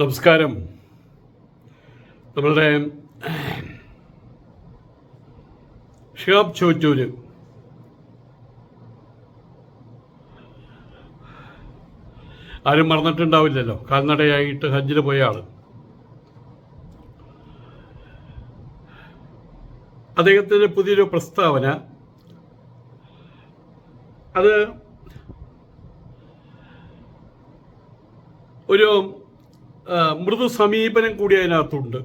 നമസ്കാരം. നമ്മളുടെ ഷിഹാബ് ചോറ്റൂര്. ആരും മറന്നിട്ടുണ്ടാവില്ലല്ലോ. കാൽനടയായിട്ട് ഹജ്ജിൽ പോയ ആൾ. അദ്ദേഹത്തിന്റെ പുതിയൊരു പ്രസ്താവന. അത് ഒരു മൃദു സമീപനം കൂടി അതിനകത്തുണ്ട്.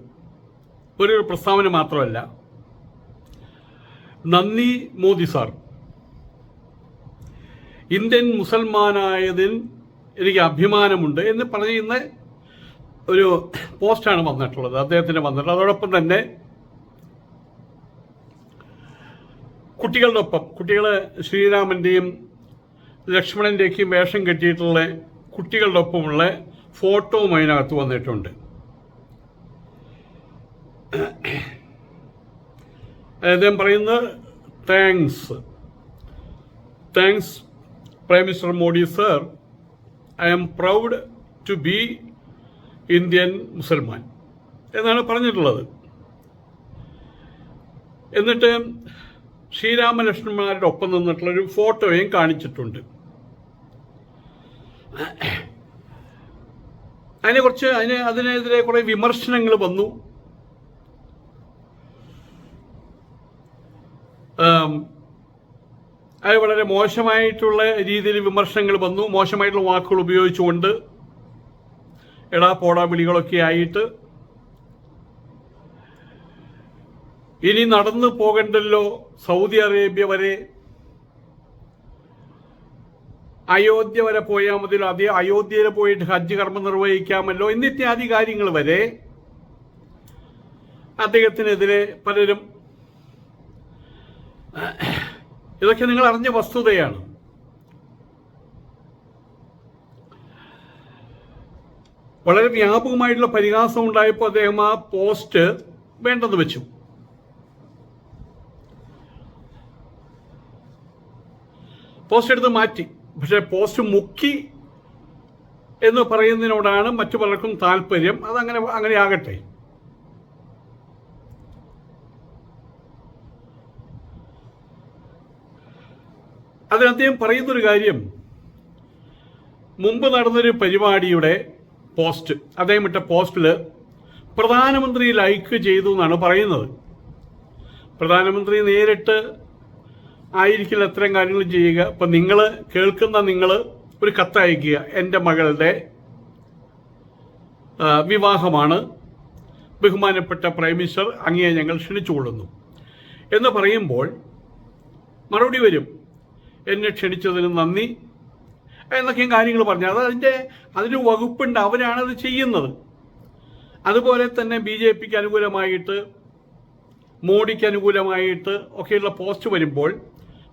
ഒരു പ്രസ്താവന മാത്രമല്ല. നന്ദി മോദി സാർ. ഇന്ത്യൻ മുസൽമാനായതിൽ എനിക്ക് അഭിമാനമുണ്ട് എന്ന് പറയുന്ന ഒരു പോസ്റ്റാണ് വന്നിട്ടുള്ളത് അദ്ദേഹത്തിന് വന്നിട്ടുള്ളത്. അതോടൊപ്പം തന്നെ കുട്ടികളുടെ ഒപ്പം കുട്ടികൾ ശ്രീരാമന്റെയും ലക്ഷ്മണന്റെയൊക്കെയും വേഷം കെട്ടിയിട്ടുള്ള കുട്ടികളുടെ ഒപ്പമുള്ള ഫോട്ടോവും അതിനകത്ത് വന്നിട്ടുണ്ട്. അദ്ദേഹം പറയുന്നത് thanks thanks prime minister Modi sir I am proud to be Indian മുസൽമാൻ എന്നാണ് പറഞ്ഞിട്ടുള്ളത്. എന്നിട്ട് ശ്രീരാമലക്ഷ്മണന്മാരുടെ ഒപ്പം നിന്നിട്ടുള്ളൊരു ഫോട്ടോയും കാണിച്ചിട്ടുണ്ട്. അതിനെക്കുറിച്ച് അതിന് അതിനെതിരെ കുറെ വിമർശനങ്ങൾ വന്നു. അത് വളരെ മോശമായിട്ടുള്ള രീതിയിൽ വിമർശനങ്ങൾ വന്നു. മോശമായിട്ടുള്ള വാക്കുകൾ ഉപയോഗിച്ചുകൊണ്ട് എടാ പോടാ വിളികളൊക്കെ ആയിട്ട്. ഇനി നടന്നു പോകണ്ടല്ലോ സൗദി അറേബ്യ വരെ. അയോധ്യ വരെ പോയാൽ മതിയല്ലോ അതേ അയോധ്യയിൽ പോയിട്ട് ഹജ്ജ് കർമ്മം നിർവഹിക്കാമല്ലോ എന്നിത്യാദി കാര്യങ്ങൾ വരെ അദ്ദേഹത്തിനെതിരെ പലരും ഇതൊക്കെ നിങ്ങൾ അറിഞ്ഞ വസ്തുതയാണ്. വളരെ വ്യാപകമായിട്ടുള്ള പരിഹാസം ഉണ്ടായപ്പോൾ അദ്ദേഹം ആ പോസ്റ്റ് വേണ്ടെന്ന് വെച്ചു. പോസ്റ്റ് എടുത്ത് മാറ്റി. പക്ഷെ പോസ്റ്റ് മുക്കി എന്ന് പറയുന്നതിനോടാണ് മറ്റു പലർക്കും താല്പര്യം. അതങ്ങനെ അങ്ങനെ ആകട്ടെ അതിന് അദ്ദേഹം പറയുന്നൊരു കാര്യം. മുമ്പ് നടന്നൊരു പരിപാടിയുടെ പോസ്റ്റ് അദ്ദേഹം ഇട്ട പോസ്റ്റിൽ പ്രധാനമന്ത്രി ലൈക്ക് ചെയ്തു എന്നാണ് പറയുന്നത്. പ്രധാനമന്ത്രി നേരിട്ട് ആയിരിക്കില്ല അത്തരം കാര്യങ്ങൾ ചെയ്യുക. അപ്പം നിങ്ങൾ കേൾക്കുന്ന നിങ്ങൾ ഒരു കത്തയക്കുക എന്റെ മകളുടെ വിവാഹമാണ്. ബഹുമാനപ്പെട്ട പ്രൈം മിനിസ്റ്റർ അങ്ങയെ ഞങ്ങൾ ക്ഷണിച്ചുകൊള്ളുന്നു. എന്ന് പറയുമ്പോൾ മറുപടി വരും. എന്നെ ക്ഷണിച്ചതിന് നന്ദി എന്നൊക്കെയും കാര്യങ്ങൾ പറഞ്ഞു. അത് അതിന്റെ അതിന് വകുപ്പുണ്ട്. അവരാണത് ചെയ്യുന്നത്. അതുപോലെ തന്നെ ബി ജെ പിക്ക് അനുകൂലമായിട്ട് മോഡിക്ക് അനുകൂലമായിട്ട് ഒക്കെയുള്ള പോസ്റ്റ് വരുമ്പോൾ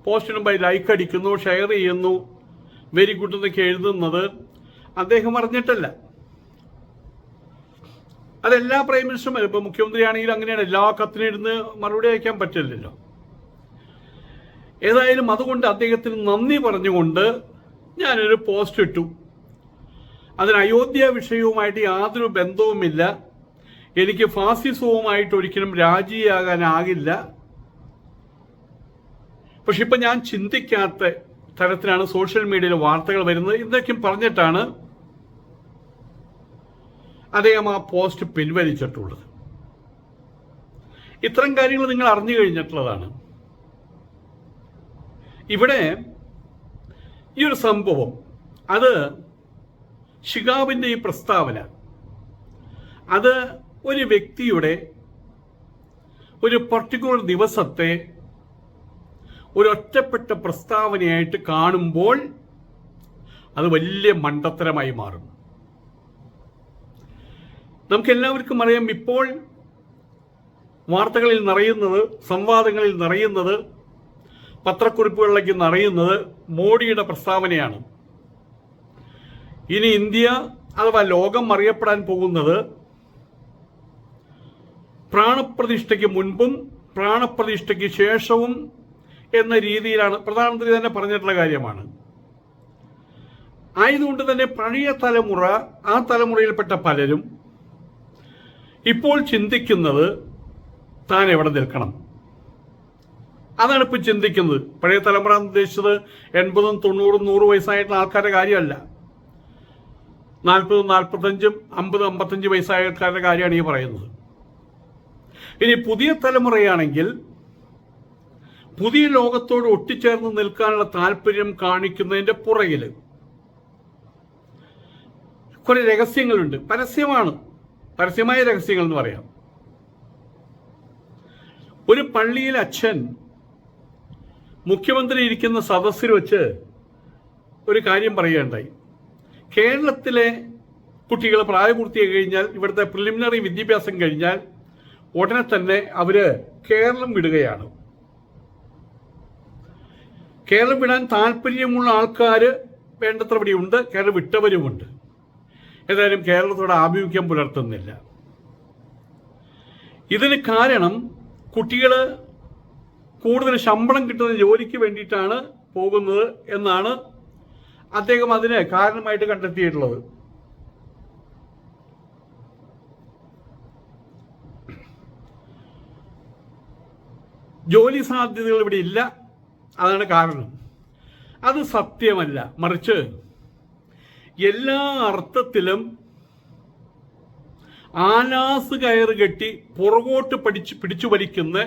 പോസ്റ്റിന് പോയി ലൈക്ക് അടിക്കുന്നു ഷെയർ ചെയ്യുന്നു. വെരി ഗുഡ് എന്നൊക്കെ എഴുതുന്നത് അദ്ദേഹം അറിഞ്ഞിട്ടല്ല. അതെല്ലാ പ്രൈം മിനിസ്റ്ററും ഇപ്പൊ മുഖ്യമന്ത്രി ആണെങ്കിലും അങ്ങനെയാണ് എല്ലാ കത്തിനിരുന്ന് മറുപടി അയക്കാൻ പറ്റില്ലല്ലോ. ഏതായാലും അതുകൊണ്ട് അദ്ദേഹത്തിന് നന്ദി പറഞ്ഞുകൊണ്ട് ഞാനൊരു പോസ്റ്റ് ഇട്ടു. അതിന് അയോധ്യ വിഷയവുമായിട്ട് യാതൊരു ബന്ധവുമില്ല. എനിക്ക് ഫാസിസവുമായിട്ട് ഒരിക്കലും രാജിയാകാനാകില്ല. പക്ഷെ ഇപ്പൊ ഞാൻ ചിന്തിക്കാത്ത തരത്തിലാണ് സോഷ്യൽ മീഡിയയിൽ വാർത്തകൾ വരുന്നത്. എന്തൊക്കെയും പറഞ്ഞിട്ടാണ് അദ്ദേഹം ആ പോസ്റ്റ് പിൻവലിച്ചിട്ടുള്ളത്. ഇത്തരം കാര്യങ്ങൾ നിങ്ങൾ അറിഞ്ഞു കഴിഞ്ഞിട്ടുള്ളതാണ്. ഇവിടെ ഈ ഒരു സംഭവം അത് ഷിഗാവിന്റെ ഈ പ്രസ്താവന അത് ഒരു വ്യക്തിയുടെ ഒരു പർട്ടിക്കുലർ ദിവസത്തെ ഒരു ഒറ്റപ്പെട്ട പ്രസ്താവനയായിട്ട് കാണുമ്പോൾ അത് വലിയ മണ്ടത്തരമായി മാറും. നമുക്ക് എല്ലാവർക്കും അറിയാം ഇപ്പോൾ വാർത്തകളിൽ നിറയുന്നത് സംവാദങ്ങളിൽ നിറയുന്നത് പത്രക്കുറിപ്പുകളിലേക്ക് നിറയുന്നത് മോഡിയുടെ പ്രസ്താവനയാണ്. ഇനി ഇന്ത്യ അഥവാ ലോകം അറിയപ്പെടാൻ പോകുന്നത് പ്രാണപ്രതിഷ്ഠയ്ക്ക് മുൻപും പ്രാണപ്രതിഷ്ഠയ്ക്ക് ശേഷവും എന്ന രീതിയിലാണ് പ്രധാനമന്ത്രി തന്നെ പറഞ്ഞിട്ടുള്ള കാര്യമാണ്. ആയതുകൊണ്ട് തന്നെ പഴയ തലമുറ ആ തലമുറയിൽപ്പെട്ട പലരും ഇപ്പോൾ ചിന്തിക്കുന്നത് താൻ എവിടെ നിൽക്കണം? അതാണ് ഇപ്പോൾ ചിന്തിക്കുന്നത്. പഴയ തലമുറ എന്ന് ഉദ്ദേശിച്ചത് എൺപതും തൊണ്ണൂറും നൂറ് വയസ്സായിട്ടുള്ള ആൾക്കാരുടെ കാര്യമല്ല. നാൽപ്പതും നാൽപ്പത്തഞ്ചും അമ്പത് അമ്പത്തഞ്ച് വയസ്സായ ആൾക്കാരുടെ കാര്യമാണ് ഈ പറയുന്നത്. ഇനി പുതിയ തലമുറയാണെങ്കിൽ പുതിയ ലോകത്തോട് ഒട്ടിച്ചേർന്ന് നിൽക്കാനുള്ള താല്പര്യം കാണിക്കുന്നതിന്റെ പുറകിൽ കുറെ രഹസ്യങ്ങളുണ്ട്. പരസ്യമാണ്. പരസ്യമായ രഹസ്യങ്ങൾ എന്ന് പറയാം. ഒരു പള്ളിയിൽ അച്ഛൻ മുഖ്യമന്ത്രി ഇരിക്കുന്ന സദസ്സിൽ വെച്ച് ഒരു കാര്യം പറയുകയുണ്ടായി. കേരളത്തിലെ കുട്ടികൾ പ്രായപൂർത്തിയായി കഴിഞ്ഞാൽ ഇവിടുത്തെ പ്രിലിമിനറി വിദ്യാഭ്യാസം കഴിഞ്ഞാൽ ഉടനെ തന്നെ അവർ കേരളം വിടുകയാണ്. കേരളം വിടാൻ താല്പര്യമുള്ള ആൾക്കാർ വേണ്ടത്ര ഇവിടെയുണ്ട് കേരളം വിട്ടവരുമുണ്ട് ഏതായാലും കേരളത്തോട് ആഭിമുഖ്യം പുലർത്തുന്നില്ല. ഇതിന് കാരണം കുട്ടികൾ കൂടുതൽ ശമ്പളം കിട്ടുന്ന ജോലിക്ക് വേണ്ടിയിട്ടാണ് പോകുന്നത് എന്നാണ് അദ്ദേഹം അതിനെ കാരണമായിട്ട് കണ്ടെത്തിയിട്ടുള്ളത്. ജോലി സാധ്യതകൾ ഇവിടെ ഇല്ല. അതാണ് കാരണം. അത് സത്യമല്ല. മറിച്ച് എല്ലാ അർത്ഥത്തിലും ആലാസ് കയറ് കെട്ടി പുറകോട്ട് പഠിച്ച് പിടിച്ചു വലിക്കുന്ന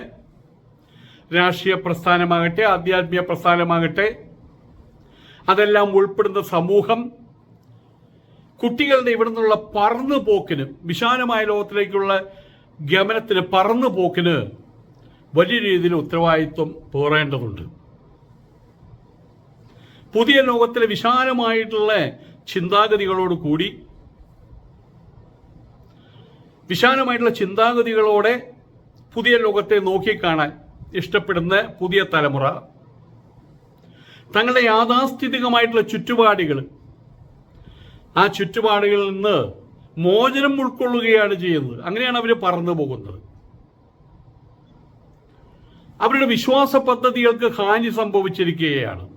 രാഷ്ട്രീയ പ്രസ്ഥാനമാകട്ടെ ആധ്യാത്മിക പ്രസ്ഥാനമാകട്ടെ അതെല്ലാം ഉൾപ്പെടുന്ന സമൂഹം കുട്ടികളുടെ ഇവിടെ നിന്നുള്ള പറന്നു പോക്കിന് വിശാലമായ ലോകത്തിലേക്കുള്ള ഗമനത്തിന് പറന്നു പോക്കിന് വലിയ രീതിയിൽ ഉത്തരവാദിത്വം പേറേണ്ടതുണ്ട് പുതിയ ലോകത്തിലെ വിശാലമായിട്ടുള്ള ചിന്താഗതികളോട് കൂടി വിശാലമായിട്ടുള്ള ചിന്താഗതികളോടെ പുതിയ ലോകത്തെ നോക്കിക്കാണാൻ ഇഷ്ടപ്പെടുന്ന പുതിയ തലമുറ. തങ്ങളുടെ യാഥാസ്ഥിതികമായിട്ടുള്ള ചുറ്റുപാടുകൾ. ആ ചുറ്റുപാടുകളിൽ നിന്ന് മോചനം ഉൾക്കൊള്ളുകയാണ് ചെയ്യുന്നത്. അങ്ങനെയാണ് അവർ പറന്നു പോകുന്നത്. അവരുടെ വിശ്വാസ പദ്ധതികൾക്ക് ഹാനി സംഭവിച്ചിരിക്കുകയാണ്.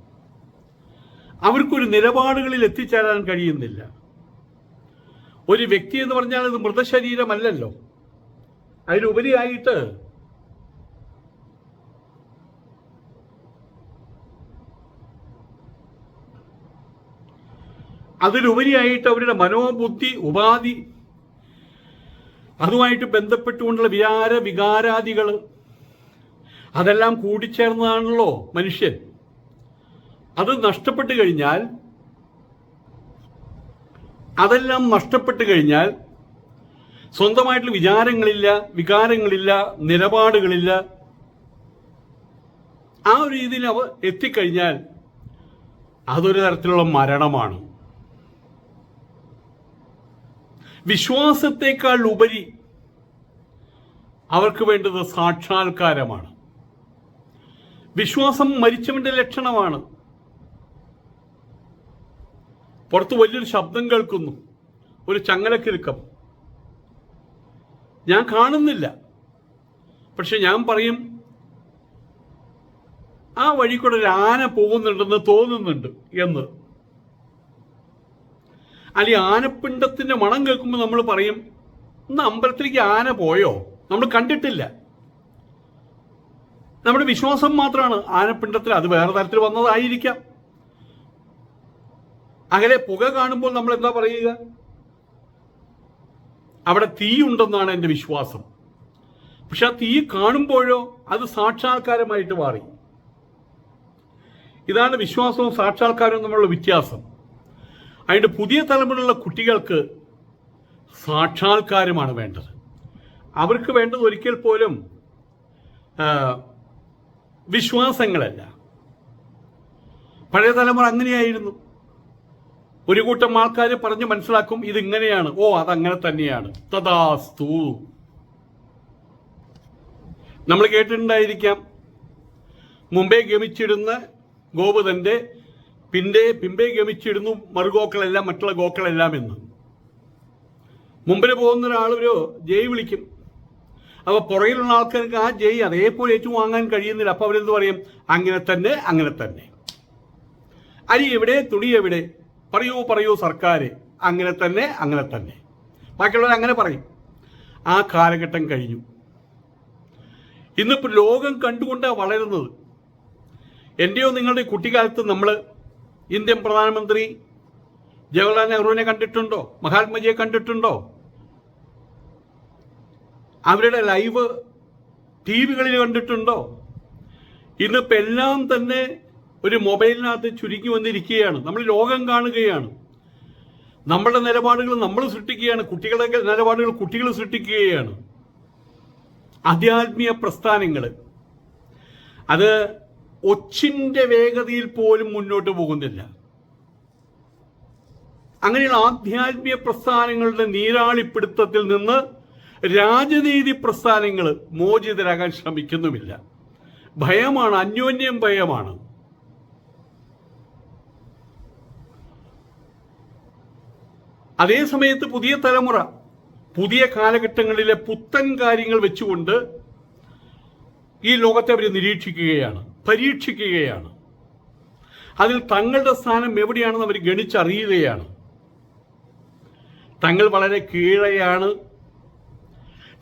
അവർക്കൊരു നിലപാടുകളിൽ എത്തിച്ചേരാൻ കഴിയുന്നില്ല. ഒരു വ്യക്തി എന്ന് പറഞ്ഞാൽ അത് മൃതശരീരമല്ലല്ലോ. അതിനുപരിയായിട്ട് അതിലുപരിയായിട്ട് അവരുടെ മനോബുദ്ധി ഉപാധി അതുമായിട്ട് ബന്ധപ്പെട്ടുകൊണ്ടുള്ള വിചാര വികാരാദികൾ അതെല്ലാം കൂടിച്ചേർന്നതാണല്ലോ മനുഷ്യൻ. അത് നഷ്ടപ്പെട്ടു കഴിഞ്ഞാൽ അതെല്ലാം നഷ്ടപ്പെട്ടു കഴിഞ്ഞാൽ സ്വന്തമായിട്ടുള്ള വിചാരങ്ങളില്ല വികാരങ്ങളില്ല നിലപാടുകളില്ല ആ ഒരു രീതിയിൽ അവ എത്തിക്കഴിഞ്ഞാൽ അതൊരു തരത്തിലുള്ള മരണമാണ്. വിശ്വാസത്തെക്കാൾ ഉപരി അവർക്ക് വേണ്ടത് സാക്ഷാത്കാരമാണ്. വിശ്വാസം മരിച്ചവന്റെ ലക്ഷണമാണ്. പുറത്ത് വലിയൊരു ശബ്ദം കേൾക്കുന്നു. ഒരു ചങ്ങലക്കിരുക്കം. ഞാൻ കാണുന്നില്ല. പക്ഷെ ഞാൻ പറയും ആ വഴി കൂടെ ഒരു ആന പോകുന്നുണ്ടെന്ന് തോന്നുന്നുണ്ട് എന്ന്. അല്ലെ ആനപ്പിണ്ടത്തിന്റെ മണം കേൾക്കുമ്പോൾ നമ്മൾ പറയും ഇന്ന് അമ്പലത്തിലേക്ക് ആന പോയോ? നമ്മൾ കണ്ടിട്ടില്ല. നമ്മുടെ വിശ്വാസം മാത്രമാണ് ആനപ്പിണ്ടത്തിൽ അത് വേറെ തരത്തിൽ വന്നതായിരിക്കാം. അകലെ പുക കാണുമ്പോൾ നമ്മൾ എന്താ പറയുക? അവിടെ തീയുണ്ടെന്നാണ് എന്റെ വിശ്വാസം. പക്ഷെ ആ തീ കാണുമ്പോഴോ അത് സാക്ഷാത്കാരമായിട്ട് മാറി. ഇതാണ് വിശ്വാസവും സാക്ഷാത്കാരവും തമ്മിലുള്ള വ്യത്യാസം. അതിന്റെ പുതിയ തലമുറയിലുള്ള കുട്ടികൾക്ക് സാക്ഷാത്കാരമാണ് വേണ്ടത്. അവർക്ക് വേണ്ടത് ഒരിക്കൽ പോലും വിശ്വാസങ്ങളല്ല. പഴയ തലമുറ അങ്ങനെയായിരുന്നു. ഒരു കൂട്ടം ആൾക്കാർ പറഞ്ഞു മനസ്സിലാക്കും ഇതിങ്ങനെയാണ്. ഓ അതങ്ങനെ തന്നെയാണ്. തഥാസ്തു നമ്മൾ കേട്ടിട്ടുണ്ടായിരിക്കാം മുമ്പേ ഗമിച്ചിടുന്ന ഗോപുതന്റെ പിന്റെ പിമ്പേ ഗമിച്ചിടുന്നു മറുഗോക്കളെല്ലാം മറ്റുള്ള ഗോക്കളെല്ലാം എന്ന്. മുമ്പിൽ പോകുന്ന ഒരാൾ ഒരു ജയ് വിളിക്കും. അപ്പൊ പുറകിലുള്ള ആൾക്കാർക്ക് ആ ജയ് അതേപോലെ ഏറ്റുവാങ്ങാൻ കഴിയുന്നില്ല. അപ്പൊ അവരെന്ത് പറയും? അങ്ങനെ തന്നെ അങ്ങനെ തന്നെ. അരി എവിടെ? തുണി എവിടെ? പറയൂ പറയൂ സർക്കാർ അങ്ങനെ തന്നെ അങ്ങനെ തന്നെ. ബാക്കിയുള്ളവർ അങ്ങനെ പറയും. ആ കാലഘട്ടം കഴിഞ്ഞു. ഇന്നിപ്പോൾ ലോകം കണ്ടുകൊണ്ടാണ് വളരുന്നത്. എന്റെയോ നിങ്ങളുടെ കുട്ടിക്കാലത്ത് നമ്മൾ ഇന്ത്യൻ പ്രധാനമന്ത്രി ജവഹർലാൽ നെഹ്റുവിനെ കണ്ടിട്ടുണ്ടോ? മഹാത്മജിയെ കണ്ടിട്ടുണ്ടോ? അവരുടെ ലൈവ് ടി വികളിൽ കണ്ടിട്ടുണ്ടോ? ഇന്നിപ്പോൾ എല്ലാം തന്നെ ഒരു മൊബൈലിനകത്ത് ചുരുങ്ങി വന്നിരിക്കുകയാണ്. നമ്മൾ ലോകം കാണുകയാണ്. നമ്മളുടെ നിലപാടുകൾ നമ്മൾ സൃഷ്ടിക്കുകയാണ്. കുട്ടികളുടെ നിലപാടുകൾ കുട്ടികൾ സൃഷ്ടിക്കുകയാണ്. അധ്യാത്മീയ പ്രസ്ഥാനങ്ങൾ. അത് ഒച്ചിന്റെ വേഗതയിൽ പോലും മുന്നോട്ട് പോകുന്നില്ല. അങ്ങനെയുള്ള ആധ്യാത്മിക പ്രസ്ഥാനങ്ങളുടെ നീരാളിപ്പിടുത്തത്തിൽ നിന്ന് രാജനീതി പ്രസ്ഥാനങ്ങൾ മോചിതരാകാൻ ശ്രമിക്കുന്നുമില്ല. ഭയമാണ് അന്യോന്യം ഭയമാണ്. അതേ സമയത്ത് പുതിയ തലമുറ പുതിയ കാലഘട്ടങ്ങളിലെ പുത്തൻ കാര്യങ്ങൾ വെച്ചുകൊണ്ട് ഈ ലോകത്തെ അവർ നിരീക്ഷിക്കുകയാണ് പരീക്ഷിക്കുകയാണ്. അതിൽ തങ്ങളുടെ സ്ഥാനം എവിടെയാണെന്ന് അവർ ഗണിച്ചറിയുകയാണ്. തങ്ങൾ വളരെ കീഴയാണ്.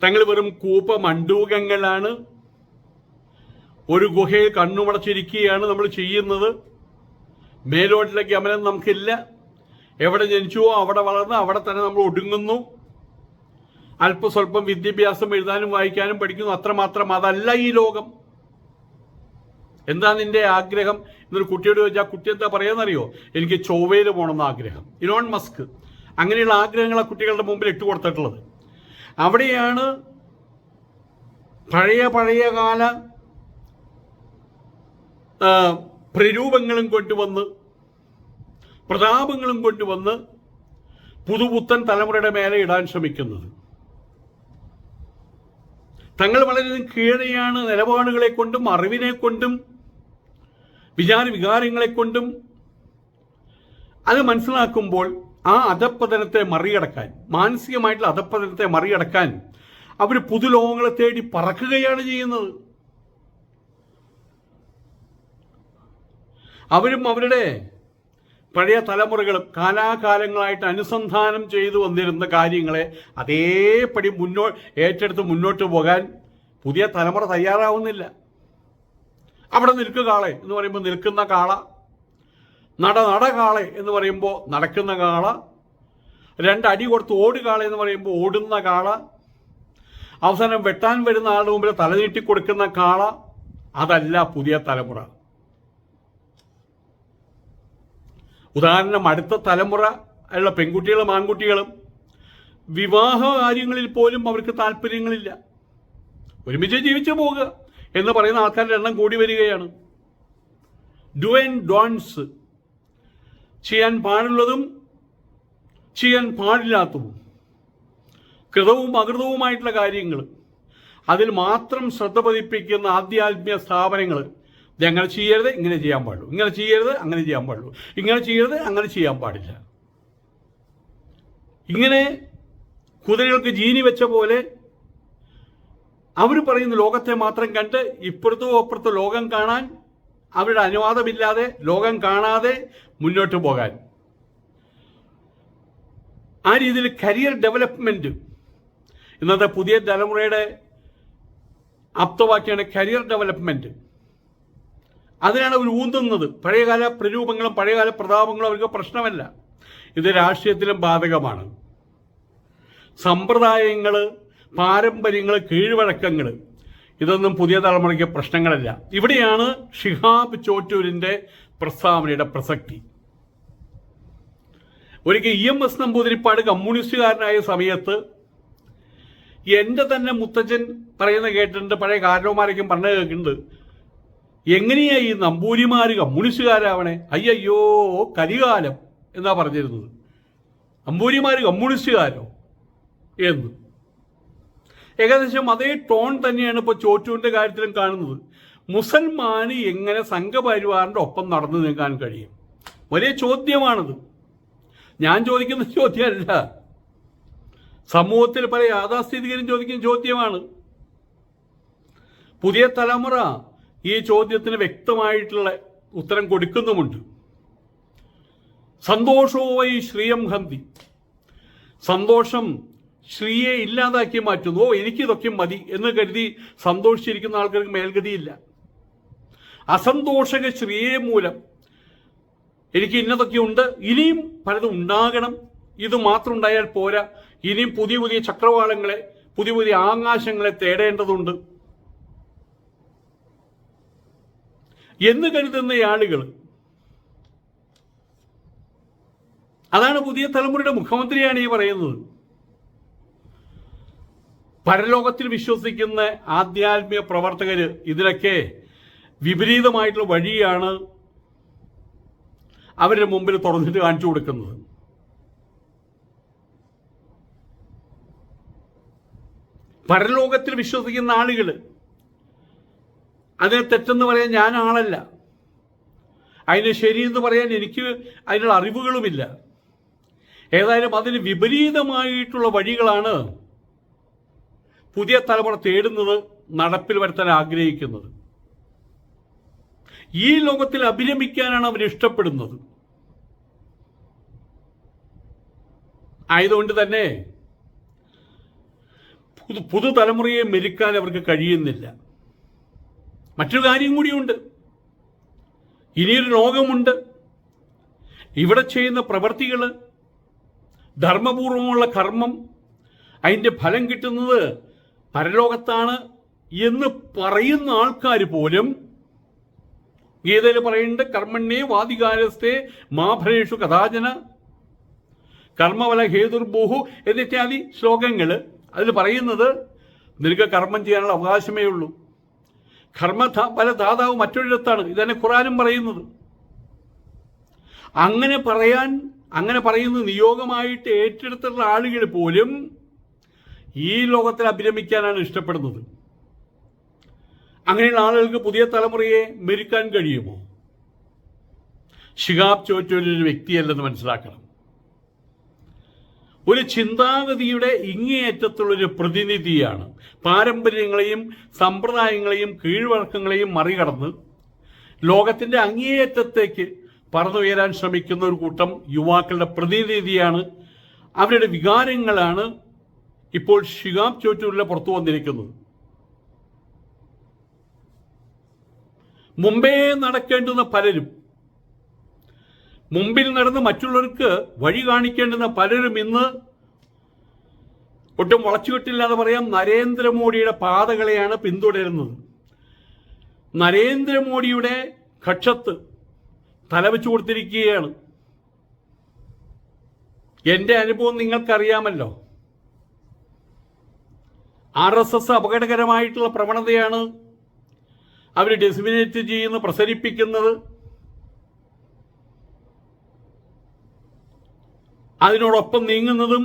തങ്ങൾ വെറും കൂപ്പ മണ്ടൂകങ്ങളാണ് ഒരു ഗുഹയിൽ കണ്ണുമടച്ചിരിക്കുകയാണ് നമ്മൾ ചെയ്യുന്നത്. മേലോട്ടിലെ ഗമനം നമുക്കില്ല. എവിടെ ജനിച്ചുവോ അവിടെ വളർന്ന് അവിടെ തന്നെ നമ്മൾ ഒടുങ്ങുന്നു. അല്പസ്വല്പം വിദ്യാഭ്യാസം എഴുതാനും വായിക്കാനും പഠിക്കുന്നു. അത്രമാത്രം അതല്ല ഈ ലോകം. എന്താ നിന്റെ ആഗ്രഹം? എന്നൊരു കുട്ടിയോട് ചോദിച്ചാൽ കുട്ടി എന്താ പറയാന്നറിയോ? എനിക്ക് ചൊവ്വയിൽ പോകണമെന്ന് ആഗ്രഹം. ഇലോൺ മസ്ക് അങ്ങനെയുള്ള ആഗ്രഹങ്ങൾ ആ കുട്ടികളുടെ മുമ്പിൽ ഇട്ട് കൊടുത്തിട്ടുള്ളത്. അവിടെയാണ് പഴയ പഴയ കാല പ്രരൂപങ്ങളും കൊണ്ടുവന്ന് പ്രതാപങ്ങളും കൊണ്ടുവന്ന് പുതുപുത്തൻ തലമുറയുടെ മേലെ ഇടാൻ ശ്രമിക്കുന്നത്. തങ്ങൾ വളരെയധികം കീഴെയാണ് നിലപാടുകളെ കൊണ്ടും അറിവിനെ കൊണ്ടും വിചാര വികാരങ്ങളെ കൊണ്ടും അത് മനസ്സിലാക്കുമ്പോൾ ആ അധപ്പതനത്തെ മറികടക്കാൻ മാനസികമായിട്ടുള്ള അധപ്പതനത്തെ മറികടക്കാൻ അവർ പുതുലോകങ്ങളെ തേടി പറക്കുകയാണ് ചെയ്യുന്നത്. അവരും അവരുടെ പഴയ തലമുറകളും കാലാകാലങ്ങളായിട്ട് അനുസന്ധാനം ചെയ്തു വന്നിരുന്ന കാര്യങ്ങളെ അതേപടി മുന്നോ ഏറ്റെടുത്ത് മുന്നോട്ട് പോകാൻ പുതിയ തലമുറ തയ്യാറാവുന്നില്ല. അവിടെ നിൽക്കുക കാളെ എന്ന് പറയുമ്പോൾ നിൽക്കുന്ന കാള നട നട കാളെ എന്ന് പറയുമ്പോൾ നടക്കുന്ന കാള രണ്ടടി കൊടുത്ത് ഓട് കാള എന്ന് പറയുമ്പോൾ ഓടുന്ന കാള അവസാനം വെട്ടാൻ വരുന്ന ആളുടെ മുമ്പിൽ തലനീട്ടി കൊടുക്കുന്ന കാള അതല്ല പുതിയ തലമുറ. ഉദാഹരണം അടുത്ത തലമുറ ഉള്ള പെൺകുട്ടികളും ആൺകുട്ടികളും വിവാഹ കാര്യങ്ങളിൽ പോലും അവർക്ക് താല്പര്യങ്ങളില്ല. ഒരുമിച്ച് ജീവിച്ചു പോവുക എന്ന് പറയുന്ന ആൾക്കാരുടെ എണ്ണം കൂടി വരികയാണ്. ഡു ആൻഡ് ഡോൺസ് ചെയ്യാൻ പാടുള്ളതും ചെയ്യാൻ പാടില്ലാത്തതും കൃതവും അകൃതവുമായിട്ടുള്ള കാര്യങ്ങൾ. അതിൽ മാത്രം ശ്രദ്ധ പതിപ്പിക്കുന്ന ആധ്യാത്മിക സ്ഥാപനങ്ങൾ ഞങ്ങൾ ചെയ്യരുത് ഇങ്ങനെ ചെയ്യാൻ പാടുള്ളൂ. ഇങ്ങനെ ചെയ്യരുത് അങ്ങനെ ചെയ്യാൻ പാടുള്ളൂ. ഇങ്ങനെ ചെയ്യരുത് അങ്ങനെ ചെയ്യാൻ പാടില്ല. ഇങ്ങനെ കുതിരകൾക്ക് ജീനി വെച്ച പോലെ അവർ പറയുന്ന ലോകത്തെ മാത്രം കണ്ട് ഇപ്പുറത്തോ അപ്പുറത്തോ ലോകം കാണാൻ അവരുടെ അനുവാദമില്ലാതെ ലോകം കാണാതെ മുന്നോട്ട് പോകാൻ. ആ രീതിയിൽ കരിയർ ഡെവലപ്മെന്റ് ഇന്നത്തെ പുതിയ തലമുറയുടെ ആപ്തവാക്യാണ് കരിയർ ഡെവലപ്മെന്റ്. അതിനാണ് അവർ ഊന്തുന്നത്. പഴയകാല പ്രരൂപങ്ങളും പഴയകാല പ്രതാപങ്ങളും അവർക്ക് പ്രശ്നമല്ല. ഇത് രാഷ്ട്രീയത്തിലും ബാധകമാണ്. സമ്പ്രദായങ്ങൾ പാരമ്പര്യങ്ങൾ കീഴ്വഴക്കങ്ങൾ ഇതൊന്നും പുതിയ തലമുറയ്ക്ക് പ്രശ്നങ്ങളല്ല. ഇവിടെയാണ് ഷിഹാബ് ചോറ്റൂരിന്റെ പ്രസ്താവനയുടെ പ്രസക്തി. ഒരിക്കൽ ഇ എം എസ് നമ്പൂതിരിപ്പാട് കമ്മ്യൂണിസ്റ്റുകാരനായ സമയത്ത് എന്റെ തന്നെ മുത്തച്ഛൻ പറയുന്ന കേട്ടിട്ടുണ്ട് പഴയ കാരണവന്മാരൊക്കെ പറഞ്ഞു കേൾക്കുന്നുണ്ട് എങ്ങനെയാ ഈ നമ്പൂരിമാർ കമ്മ്യൂണിസ്റ്റുകാരാവണേ? അയ്യയ്യോ കലികാലം എന്നാ പറഞ്ഞിരുന്നത്. നമ്പൂരിമാർ കമ്മ്യൂണിസ്റ്റുകാരോ എന്ന്. ഏകദേശം അതേ ടോൺ തന്നെയാണ് ഇപ്പോൾ ചോറ്റൂന്റെ കാര്യത്തിലും കാണുന്നത്. മുസൽമാന് എങ്ങനെ സംഘപരിവാറിന്റെ ഒപ്പം നടന്നു നീങ്ങാൻ കഴിയും? വലിയ ചോദ്യമാണത്. ഞാൻ ചോദിക്കുന്ന ചോദ്യമല്ല. സമൂഹത്തിൽ പല യാഥാസ്ഥിതികരും ചോദിക്കുന്ന ചോദ്യമാണ്. പുതിയ തലമുറ ഈ ചോദ്യത്തിന് വ്യക്തമായിട്ടുള്ള ഉത്തരം കൊടുക്കുന്നുമുണ്ട്. സന്തോഷവുമായി ശ്രീയം ഹന്തി. സന്തോഷം ശ്രീയെ ഇല്ലാതാക്കി മാറ്റുന്നു. ഓ എനിക്കിതൊക്കെ മതി എന്ന് കരുതി സന്തോഷിച്ചിരിക്കുന്ന ആൾക്കാർക്ക് മേൽഗതിയില്ല. അസന്തോഷക ശ്രീയെ മൂലം എനിക്ക് ഇന്നതൊക്കെ ഉണ്ട്. ഇനിയും പലതും ഉണ്ടാകണം. ഇത് മാത്രം ഉണ്ടായാൽ പോരാ. ഇനിയും പുതിയ പുതിയ ചക്രവാളങ്ങളെ പുതിയ പുതിയ ആകാശങ്ങളെ തേടേണ്ടതുണ്ട്. എന്ന് കരുതുന്ന ആളുകൾ. അതാണ് പുതിയ തലമുറയുടെ മുഖ്യമന്ത്രിയാണ് ഈ പറയുന്നത്. പരലോകത്തിൽ വിശ്വസിക്കുന്ന ആധ്യാത്മിക പ്രവർത്തകർ ഇതിലൊക്കെ വിപരീതമായിട്ടുള്ള വഴിയാണ് അവരുടെ മുമ്പിൽ തുറന്നിട്ട് കാണിച്ചു കൊടുക്കുന്നത്. പരലോകത്തിൽ വിശ്വസിക്കുന്ന ആളുകൾ അതിനെ തെറ്റെന്ന് പറയാൻ ഞാൻ ആളല്ല അതിന് ശരിയെന്ന് പറയാൻ എനിക്ക് അതിനുള്ള അറിവുകളുമില്ല. ഏതായാലും അതിന് വിപരീതമായിട്ടുള്ള വഴികളാണ് പുതിയ തലമുറ തേടുന്നത് നടപ്പിൽ വരുത്താൻ ആഗ്രഹിക്കുന്നത്. ഈ ലോകത്തിൽ അഭിരമിക്കാനാണ് അവർ ഇഷ്ടപ്പെടുന്നത്. ആയതുകൊണ്ട് തന്നെ പുതു പുതുതലമുറയെ മെരുക്കാൻ അവർക്ക് കഴിയുന്നില്ല. മറ്റൊരു കാര്യം കൂടിയുണ്ട്. ഇനിയൊരു ലോകമുണ്ട് ഇവിടെ ചെയ്യുന്ന പ്രവർത്തികൾ ധർമ്മപൂർവമുള്ള കർമ്മം അതിന്റെ ഫലം കിട്ടുന്നത് പരലോകത്താണ് എന്ന് പറയുന്ന ആൾക്കാർ പോലും ഗീതയിൽ പറയുന്നുണ്ട് കർമ്മണ്യേ വാദികാരസ്ഥേ മാഭരേഷു കഥാചന കർമ്മവല ഹേതുർബോഹു എന്നിത്യാദി ശ്ലോകങ്ങൾ അതിൽ പറയുന്നത് നിനക്ക് കർമ്മം ചെയ്യാനുള്ള അവകാശമേ ഉള്ളൂ. കർമ്മ പല ദാതാവ് മറ്റൊരിടത്താണ്. ഇതന്നെ ഖുറാനും പറയുന്നത്. അങ്ങനെ പറയാൻ അങ്ങനെ പറയുന്ന നിയോഗമായിട്ട് ഏറ്റെടുത്തുള്ള ആളുകൾ പോലും ഈ ലോകത്തിൽ അഭിരമിക്കാനാണ് ഇഷ്ടപ്പെടുന്നത്. അങ്ങനെയുള്ള ആളുകൾക്ക് പുതിയ തലമുറയെ മെരുക്കാൻ കഴിയുമോ? ഷിഹാബ് ചോറ്റൊരു വ്യക്തിയല്ലെന്ന് മനസ്സിലാക്കണം. ഒരു ചിന്താഗതിയുടെ ഇങ്ങേയറ്റത്തുള്ളൊരു പ്രതിനിധിയാണ്. പാരമ്പര്യങ്ങളെയും സമ്പ്രദായങ്ങളെയും കീഴ്വഴക്കങ്ങളെയും മറികടന്ന് ലോകത്തിന്റെ അങ്ങേയറ്റത്തേക്ക് പറന്നുയരാൻ ശ്രമിക്കുന്ന ഒരു കൂട്ടം യുവാക്കളുടെ പ്രതിനിധിയാണ്. അവരുടെ വികാരങ്ങളാണ് ഇപ്പോൾ ഷിഗാം ചോറ്റൂരിലെ പുറത്തു വന്നിരിക്കുന്നത്. മുമ്പേ നടക്കേണ്ടുന്ന പലരും മുമ്പിൽ നടന്ന് മറ്റുള്ളവർക്ക് വഴി കാണിക്കേണ്ടുന്ന പലരും ഇന്ന് ഒട്ടും വളച്ചുകെട്ടില്ലാതെ പറയാം നരേന്ദ്രമോദിയുടെ പാതകളെയാണ് പിന്തുടരുന്നത്. നരേന്ദ്രമോദിയുടെ കക്ഷത്ത് തലവെച്ചു കൊടുത്തിരിക്കുകയാണ്. എന്റെ അനുഭവം നിങ്ങൾക്കറിയാമല്ലോ. ആർ എസ് എസ് അപകടകരമായിട്ടുള്ള പ്രവണതയാണ് അവർ ഡെസിമിനേറ്റ് ചെയ്യുന്ന പ്രസരിപ്പിക്കുന്നത്. അതിനോടൊപ്പം നീങ്ങുന്നതും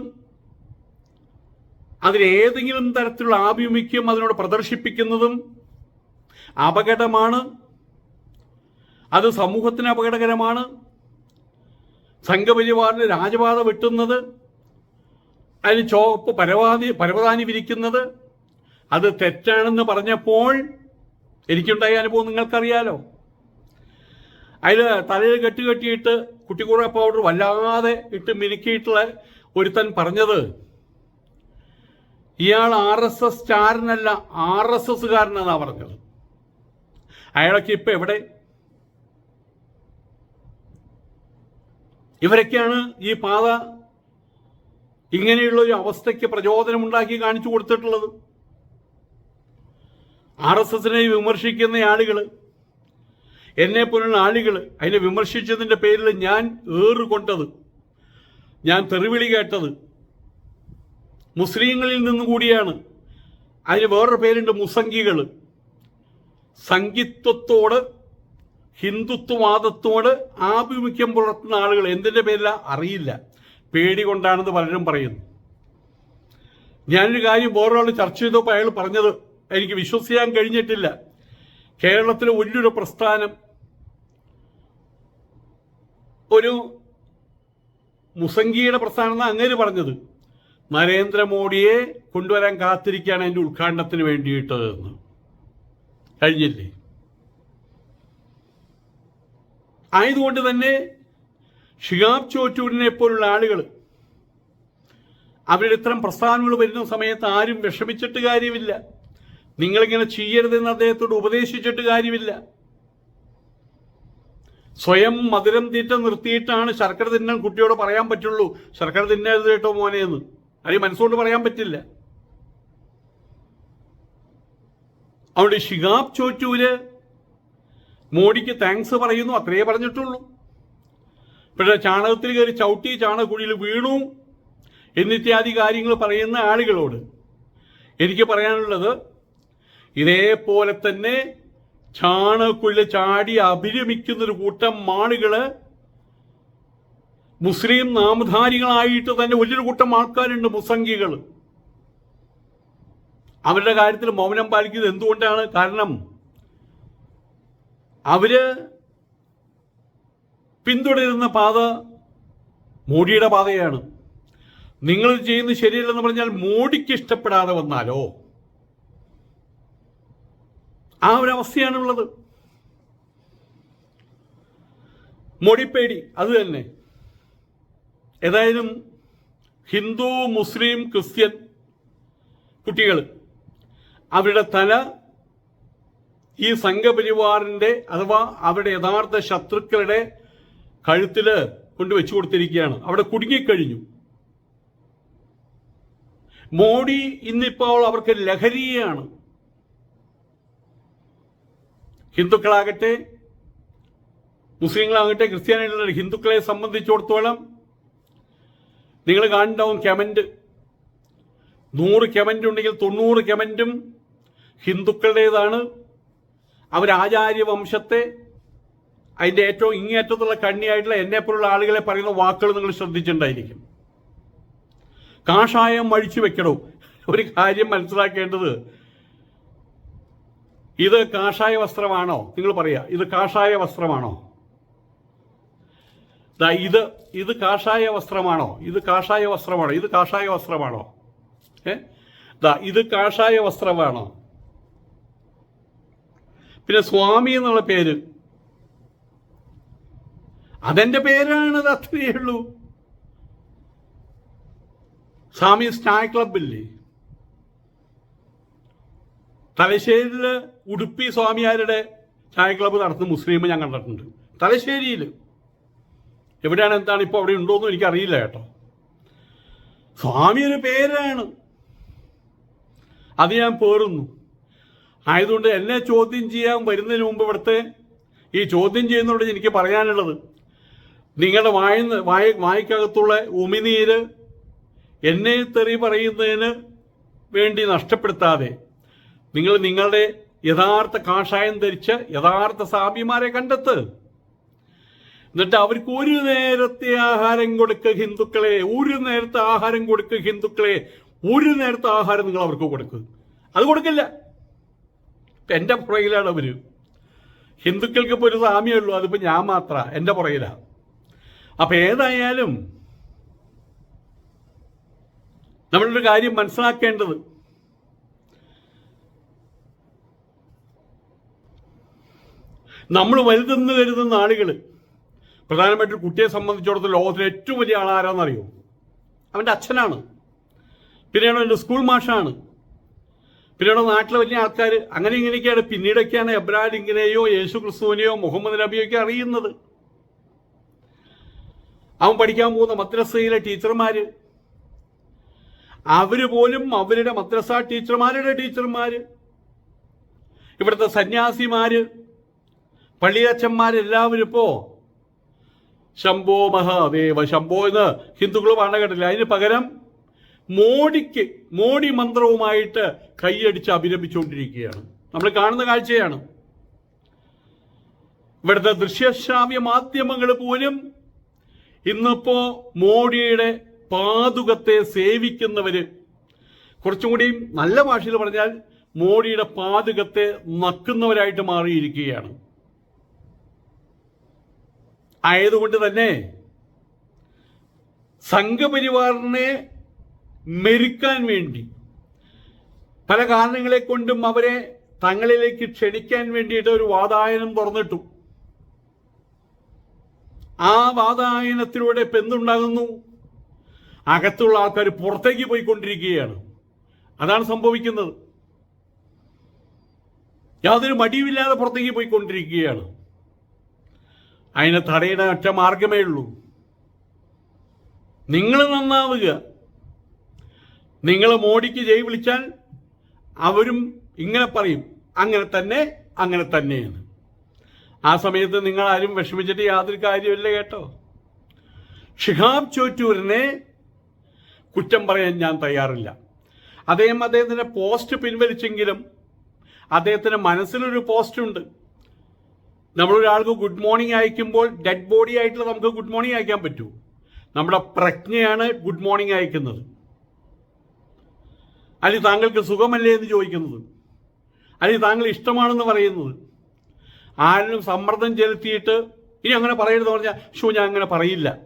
അതിലേതെങ്കിലും തരത്തിലുള്ള ആഭിമുഖ്യം അതിനോട് പ്രദർശിപ്പിക്കുന്നതും അപകടമാണ്. അത് സമൂഹത്തിന് അപകടകരമാണ്. സംഘപരിവാറിന് രാജപാത വെട്ടുന്നത് അതിന് ചോപ്പ് പരവാതി പരവതാനി വിരിക്കുന്നത് അത് തെറ്റാണെന്ന് പറഞ്ഞപ്പോൾ എനിക്കുണ്ടായ അനുഭവം നിങ്ങൾക്കറിയാലോ? അതിൽ തലയിൽ കെട്ടി കെട്ടിയിട്ട് കുട്ടിക്കൂറ പൗഡർ വല്ലാതെ ഇട്ട് മിനുക്കിയിട്ടുള്ള ഒരുത്തൻ പറഞ്ഞത് ഇയാൾ ആർ എസ് എസ് സ്റ്റാരനല്ല ആർ എസ് എസ്സുകാരനെന്നാ പറഞ്ഞത്. അയാളൊക്കെ ഇപ്പൊ എവിടെ? ഇവരൊക്കെയാണ് ഈ പാത ഇങ്ങനെയുള്ള ഒരു അവസ്ഥയ്ക്ക് പ്രചോദനമുണ്ടാക്കി കാണിച്ചു കൊടുത്തിട്ടുള്ളത്. ആർ എസ് എസിനെ വിമർശിക്കുന്ന ആളുകൾ എന്നെ പോലുള്ള ആളുകൾ അതിനെ വിമർശിച്ചതിന്റെ പേരിൽ ഞാൻ ഏറുകൊണ്ടത് ഞാൻ തെറിവിളി കേട്ടത്. മുസ്ലിങ്ങളിൽ നിന്നും കൂടിയാണ്. അതിന് വേറൊരു പേരുണ്ട് മുസംഗികൾ. സംഗിത്വത്തോട് ഹിന്ദുത്വവാദത്തോട് ആഭിമുഖ്യം പുലർത്തുന്ന ആളുകൾ എന്തിന്റെ പേരില? അറിയില്ല. പേടി കൊണ്ടാണെന്ന് പലരും പറയുന്നു. ഞാനൊരു കാര്യം വേറൊരാൾ ചർച്ച ചെയ്തപ്പോൾ അയാൾ പറഞ്ഞത് എനിക്ക് വിശ്വസിക്കാൻ കഴിഞ്ഞിട്ടില്ല. കേരളത്തിലെ വലിയൊരു പ്രസ്ഥാനം ഒരു മുസംഗിയുടെ പ്രസ്ഥാനം എന്നാണ് അങ്ങനെ പറഞ്ഞത്. നരേന്ദ്രമോദിയെ കൊണ്ടുവരാൻ കാത്തിരിക്കുകയാണ് അതിന്റെ ഉദ്ഘാടനത്തിന് വേണ്ടിയിട്ട് എന്ന്. കഴിഞ്ഞില്ലേ? ആയതുകൊണ്ട് തന്നെ ഷിഹാബ് ചോറ്റൂരിനെ പോലുള്ള ആളുകൾ അവരുടെ ഇത്തരം പ്രസ്ഥാനങ്ങൾ വരുന്ന സമയത്ത് ആരും വിഷമിച്ചിട്ട് കാര്യമില്ല. നിങ്ങളിങ്ങനെ ചെയ്യരുതെന്ന് അദ്ദേഹത്തോട് ഉപദേശിച്ചിട്ട് കാര്യമില്ല. സ്വയം മധുരം തീറ്റ നിർത്തിയിട്ടാണ് ശർക്കര തിന്നാൻ കുട്ടിയോട് പറയാൻ പറ്റുള്ളൂ. ശർക്കര തിന്നരുത് കേട്ടോ മോനെ എന്ന്. അത് മനസ്സുകൊണ്ട് പറയാൻ പറ്റില്ല. അവിടെ ഷിഗാബ് ചോറ്റൂര് മോഡിക്ക് താങ്ക്സ് പറയുന്നു അത്രയേ പറഞ്ഞിട്ടുള്ളൂ. പക്ഷേ ചാണകത്തിൽ കയറി ചവിട്ടി ചാണകക്കുഴിയിൽ വീണു എന്നിത്യാദി കാര്യങ്ങൾ പറയുന്ന ആളുകളോട് എനിക്ക് പറയാനുള്ളത് ഇതേപോലെ തന്നെ ചാണകക്കുഴിയിൽ ചാടി അഭിരമിക്കുന്ന ഒരു കൂട്ടം മാളുകൾ മുസ്ലിം നാമധാരികളായിട്ട് തന്നെ വലിയൊരു കൂട്ടം ആൾക്കാരുണ്ട് മുസംഗികൾ അവരുടെ കാര്യത്തിൽ മൗനം പാലിക്കുന്നത് എന്തുകൊണ്ടാണ്? കാരണം അവർ പിന്തുടരുന്ന പാത മോഡിയുടെ പാതയാണ്. നിങ്ങൾ ചെയ്യുന്ന ചെയ്യുന്നത് ശരിയല്ലെന്ന് പറഞ്ഞാൽ മോഡിക്ക് ഇഷ്ടപ്പെടാതെ വന്നാലോ? ആ ഒരു അവസ്ഥയാണുള്ളത്. മോഡിപ്പേടി അത് തന്നെ. ഏതായാലും ഹിന്ദു മുസ്ലിം ക്രിസ്ത്യൻ കുട്ടികൾ അവരുടെ തല ഈ സംഘപരിവാറിന്റെ അഥവാ അവരുടെ യഥാർത്ഥ ശത്രുക്കളുടെ കഴുത്തിൽ കൊണ്ട് വെച്ചു കൊടുത്തിരിക്കുകയാണ്. അവിടെ കുടുങ്ങിക്കഴിഞ്ഞു. മോഡി ഇന്നിപ്പോൾ അവർക്ക് ലഹരിയാണ് ഹിന്ദുക്കളാകട്ടെ മുസ്ലിങ്ങളാകട്ടെ ക്രിസ്ത്യാനികളാകട്ടെ ഹിന്ദുക്കളെ സംബന്ധിച്ചിടത്തോളം നിങ്ങൾ കാണുണ്ടാവും കമന്റ് നൂറ് കമന്റ് ഉണ്ടെങ്കിൽ തൊണ്ണൂറ് കമന്റും ഹിന്ദുക്കളുടേതാണ്. അവർ ആചാര്യ വംശത്തെ അതിന്റെ ഏറ്റവും ഇങ്ങേറ്റത്തുള്ള കണ്ണിയായിട്ടുള്ള എന്നെപ്പോലുള്ള ആളുകളെ പറയുന്ന വാക്കുകൾ നിങ്ങൾ ശ്രദ്ധിച്ചിട്ടുണ്ടായിരിക്കും. കാഷായം അഴിച്ചു വെക്കണോ? ഒരു കാര്യം മനസ്സിലാക്കേണ്ടത് ഇത് കാഷായ വസ്ത്രമാണോ? നിങ്ങൾ പറയാ ഇത് കാഷായ വസ്ത്രമാണോ? ഇത് ഇത് കാഷായ വസ്ത്രമാണോ? ഇത് കാഷായ വസ്ത്രമാണോ? ഇത് കാഷായ വസ്ത്രമാണോ? ഏ? ദാ ഇത് കാഷായ വസ്ത്രമാണോ? പിന്നെ സ്വാമി എന്നുള്ള പേര്. അതെന്റെ പേരാണ് അത് അത്രയേ ഉള്ളൂ. സ്വാമി സ്റ്റാർ ക്ലബില്ലേ തലശ്ശേരിയിൽ ഉടുപ്പി സ്വാമിയാരുടെ ചായ ക്ലബ്ബ് നടത്തുന്ന മുസ്ലിം ഞാൻ കണ്ടിട്ടുണ്ട്. തലശ്ശേരിയിൽ എവിടെയാണ് എന്താണ് ഇപ്പോൾ അവിടെ ഉണ്ടോയെന്നും എനിക്കറിയില്ല കേട്ടോ. സ്വാമി ഒരു പേരാണ്. അത് ഞാൻ പേറുന്നു. ആയതുകൊണ്ട് എന്നെ ചോദ്യം ചെയ്യാൻ വരുന്നതിന് മുമ്പ് ഇവിടുത്തെ ഈ ചോദ്യം ചെയ്യുന്നതോട് എനിക്ക് പറയാനുള്ളത് നിങ്ങളുടെ വായന്ന് വായ വായിക്കകത്തുള്ള ഉമിനീര് എന്നെ തെറി പറയുന്നതിന് വേണ്ടി നഷ്ടപ്പെടുത്താതെ നിങ്ങൾ നിങ്ങളുടെ യഥാർത്ഥ കാഷായം ധരിച്ച് യഥാർത്ഥ സാമ്യമാരെ കണ്ടെത്ത്. എന്നിട്ട് അവർക്ക് ഒരു നേരത്തെ ആഹാരം കൊടുക്കുക ഹിന്ദുക്കളെ ഒരു നേരത്തെ ആഹാരം കൊടുക്കുക ഹിന്ദുക്കളെ ഒരു നേരത്തെ ആഹാരം നിങ്ങൾ അവർക്ക് കൊടുക്കുക അത് കൊടുക്കില്ല. എന്റെ പുറകിലാണ് അവർ. ഹിന്ദുക്കൾക്ക് ഇപ്പോൾ ഒരു സാമ്യമുള്ളൂ അതിപ്പോ ഞാൻ മാത്ര എന്റെ പുറകിലാ. അപ്പൊ ഏതായാലും നമ്മളൊരു കാര്യം മനസ്സിലാക്കേണ്ടത് നമ്മൾ വലുതെന്ന് കരുതുന്ന ആളുകൾ. പ്രധാനമായിട്ടും കുട്ടിയെ സംബന്ധിച്ചിടത്തോളം ലോകത്തിലെ ഏറ്റവും വലിയ ആളാരാന്നറിയോ അവന്റെ അച്ഛനാണ്. പിന്നെയാണോ എന്റെ സ്കൂൾ മാഷാണ്. പിന്നെയാണോ നാട്ടിലെ വലിയ ആൾക്കാർ അങ്ങനെ ഇങ്ങനെയൊക്കെയാണ്. പിന്നീടൊക്കെയാണ് എബ്രാ ഇങ്ങനെയോ യേശു ക്രിസ്തുവിനെയോ മുഹമ്മദ് നബിയോ ഒക്കെ അറിയുന്നത്. അവൻ പഠിക്കാൻ പോകുന്ന മദ്രസയിലെ ടീച്ചർമാര്. അവർ പോലും അവരുടെ മദ്രസ ടീച്ചർമാരുടെ ടീച്ചർമാര്. ഇവിടുത്തെ സന്യാസിമാര് പള്ളിയച്ചന്മാരെല്ലാവരും ഇപ്പോ ശംഭോ മഹാദേവ ശംഭോ എന്ന് ഹിന്ദുക്കൾ പറഞ്ഞ കേട്ടില്ല? അതിന് പകരം മോഡിക്ക് മോഡി മന്ത്രവുമായിട്ട് കൈയടിച്ച് അഭിരമിച്ചുകൊണ്ടിരിക്കുകയാണ് നമ്മൾ കാണുന്ന കാഴ്ചയാണ്. ഇവിടുത്തെ ദൃശ്യശ്രാവ്യ മാധ്യമങ്ങൾ പോലും ഇന്നിപ്പോ മോഡിയുടെ പാതുകത്തെ സേവിക്കുന്നവര് കുറച്ചും കൂടി നല്ല ഭാഷയിൽ പറഞ്ഞാൽ മോഡിയുടെ പാതുകത്തെ നക്കുന്നവരായിട്ട് മാറിയിരിക്കുകയാണ്. ആയതുകൊണ്ട് തന്നെ സംഘപരിവാറിനെ മെരുക്കാൻ വേണ്ടി പല കാരണങ്ങളെ കൊണ്ടും അവരെ തങ്ങളിലേക്ക് ക്ഷണിക്കാൻ വേണ്ടിയിട്ട് ഒരു വാതായനം തുറന്നിട്ടു. ആ വാതായനത്തിലൂടെ പെന്തുണ്ടാകുന്നു അകത്തുള്ള ആൾക്കാർ പുറത്തേക്ക് പോയിക്കൊണ്ടിരിക്കുകയാണ്. അതാണ് സംഭവിക്കുന്നത്. യാതൊരു മടിയുമില്ലാതെ പുറത്തേക്ക് പോയിക്കൊണ്ടിരിക്കുകയാണ്. അതിനെ തടയിടാൻ ഒറ്റ മാർഗമേ ഉള്ളൂ. നിങ്ങൾ നന്നാവുക. നിങ്ങൾ മോഡിക്ക് ജയ് വിളിച്ചാൽ അവരും ഇങ്ങനെ പറയും അങ്ങനെ തന്നെ അങ്ങനെ തന്നെയാണ് ആ സമയത്ത് നിങ്ങൾ ആരും വിഷമിച്ചിട്ട് യാതൊരു കാര്യമില്ല കേട്ടോ. ഷിഹാബ് ചോറ്റൂരിനെ കുറ്റം പറയാൻ ഞാൻ തയ്യാറില്ല. അദ്ദേഹം അദ്ദേഹത്തിന്റെ പോസ്റ്റ് പിൻവലിച്ചെങ്കിലും അദ്ദേഹത്തിന്റെ മനസ്സിലൊരു പോസ്റ്റ് ഉണ്ട്. നമ്മളൊരാൾക്ക് ഗുഡ് മോർണിംഗ് അയക്കുമ്പോൾ ഡെഡ് ബോഡി ആയിട്ടുള്ള നമുക്ക് ഗുഡ് മോർണിംഗ് അയക്കാൻ പറ്റൂ. നമ്മുടെ പ്രജ്ഞയാണ് ഗുഡ് മോർണിംഗ് അയക്കുന്നത്. അല്ലെങ്കിൽ താങ്കൾക്ക് സുഖമല്ലേ എന്ന് ചോദിക്കുന്നത്? അല്ലെങ്കിൽ താങ്കൾ ഇഷ്ടമാണെന്ന് പറയുന്നത്? ആരിലും സമ്മർദ്ദം ചെലുത്തിയിട്ട് ഇനി അങ്ങനെ പറയരുതെന്ന് പറഞ്ഞാൽ ഷോ ഞാൻ അങ്ങനെ പറയില്ല.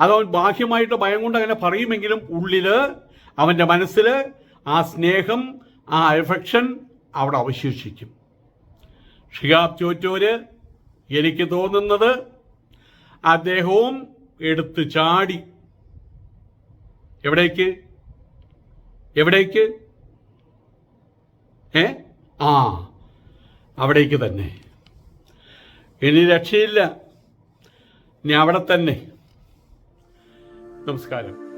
അതവൻ ബാഹ്യമായിട്ട് ഭയം കൊണ്ട് അങ്ങനെ പറയുമെങ്കിലും ഉള്ളിൽ അവന്റെ മനസ്സിൽ ആ സ്നേഹം ആ എഫക്ഷൻ അവിടെ അവശേഷിക്കും. ഷിഹാബ് ചോറ്റൂര് എനിക്ക് തോന്നുന്നത് അദ്ദേഹവും എടുത്തു ചാടി. എവിടേക്ക്? എവിടേക്ക്? ഏ? ആ അവിടേക്ക് തന്നെ. ഇനി രക്ഷയില്ല. ഇനി അവിടെ തന്നെ. നമസ്കാരം.